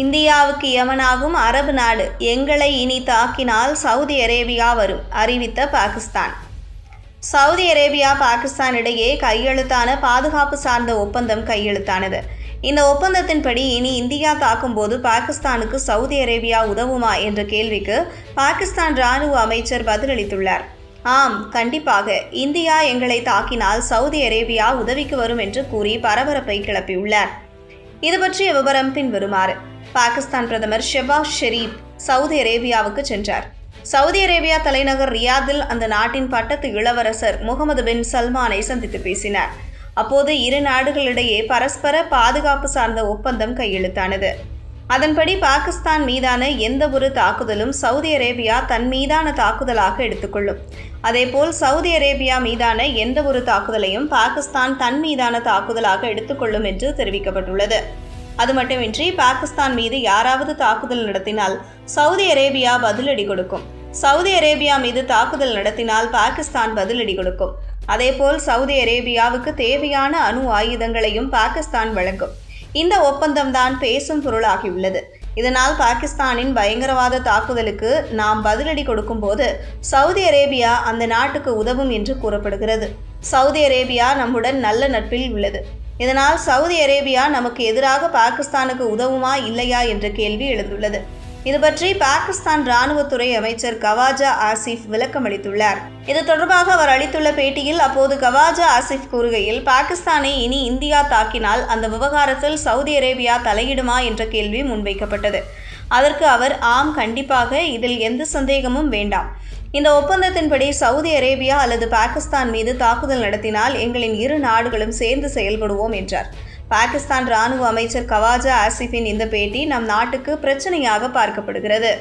இந்தியாவுக்கு யமனாகும் அரபு நாடு. எங்களை இனி தாக்கினால் சவுதி அரேபியா வரும் அறிவித்த பாகிஸ்தான். சவுதி அரேபியா பாகிஸ்தான் இடையே கையெழுத்தான பாதுகாப்பு சார்ந்த ஒப்பந்தம் கையெழுத்தானது. இந்த ஒப்பந்தத்தின்படி இனி இந்தியா தாக்கும்போது பாகிஸ்தானுக்கு சவுதி அரேபியா உதவுமா என்ற கேள்விக்கு பாகிஸ்தான் ராணுவ அமைச்சர் பதிலளித்துள்ளார். ஆம் கண்டிப்பாக. இந்தியா எங்களை தாக்கினால் சவுதி அரேபியா உதவிக்கு வரும் என்று கூறி பரபரப்பை கிளப்பியுள்ளார். இது பற்றிய விவரம் பின்வருமாறு. பாகிஸ்தான் பிரதமர் ஷெபாஸ் ஷெரீப் சவுதி அரேபியாவுக்கு சென்றார். சவுதி அரேபியா தலைநகர் ரியாதில் அந்த நாட்டின் பட்டத்து இளவரசர் முகமது பின் சல்மானை சந்தித்து பேசினார். அப்போது இரு நாடுகளிடையே பரஸ்பர பாதுகாப்பு சார்ந்த ஒப்பந்தம் கையெழுத்தானது. அதன்படி பாகிஸ்தான் மீதான எந்த ஒரு தாக்குதலும் சவுதி அரேபியா தன் மீதான தாக்குதலாக எடுத்துக்கொள்ளும். அதேபோல் சவுதி அரேபியா மீதான எந்த ஒரு தாக்குதலையும் பாகிஸ்தான் தன் மீதான தாக்குதலாக எடுத்துக்கொள்ளும் என்று தெரிவிக்கப்பட்டுள்ளது. அது மட்டுமின்றி பாகிஸ்தான் மீது யாராவது தாக்குதல் நடத்தினால் சவுதி அரேபியா பதிலடி கொடுக்கும். சவுதி அரேபியா மீது தாக்குதல் நடத்தினால் பாகிஸ்தான் பதிலடி கொடுக்கும். அதேபோல் சவுதி அரேபியாவுக்கு தேவையான அணு ஆயுதங்களையும் பாகிஸ்தான் வழங்கும். இந்த ஒப்பந்தம்தான் பேசும் பொருளாகியுள்ளது. இதனால் பாகிஸ்தானின் பயங்கரவாத தாக்குதலுக்கு நாம் பதிலடி கொடுக்கும்போது சவுதி அரேபியா அந்த நாட்டுக்கு உதவும் என்று கூறப்படுகிறது. சவுதி அரேபியா நம்முடன் நல்ல நட்பில் உள்ளது. இதனால் சவுதி அரேபியா நமக்கு எதிராக பாகிஸ்தானுக்கு உதவுமா இல்லையா என்ற கேள்வி எழுந்துள்ளது. இது பற்றி பாகிஸ்தான் ராணுவத்துறை அமைச்சர் கவாஜா ஆசிஃப் விளக்கம் அளித்துள்ளார் இது தொடர்பாக அவர் அளித்துள்ள பேட்டியில் அப்போது கவாஜா ஆசிஃப் கூறுகையில் பாகிஸ்தானை இனி இந்தியா தாக்கினால் அந்த விவகாரத்தில் சவுதி அரேபியா தலையிடுமா? என்ற கேள்வி முன்வைக்கப்பட்டது. அதற்கு அவர் ஆம் கண்டிப்பாக இதில் எந்த சந்தேகமும் வேண்டாம். இந்த ஒப்பந்தத்தின்படி சவுதி அரேபியா அல்லது பாகிஸ்தான் மீது தாக்குதல் நடத்தினால் எங்களின் இரு நாடுகளும் சேர்ந்து செயல்படுவோம் என்றார். பாகிஸ்தான் ராணுவ அமைச்சர் கவாஜா ஆசிஃபின் இந்த பேட்டி நம் நாட்டுக்கு பிரச்சனையாக பார்க்கப்படுகிறது.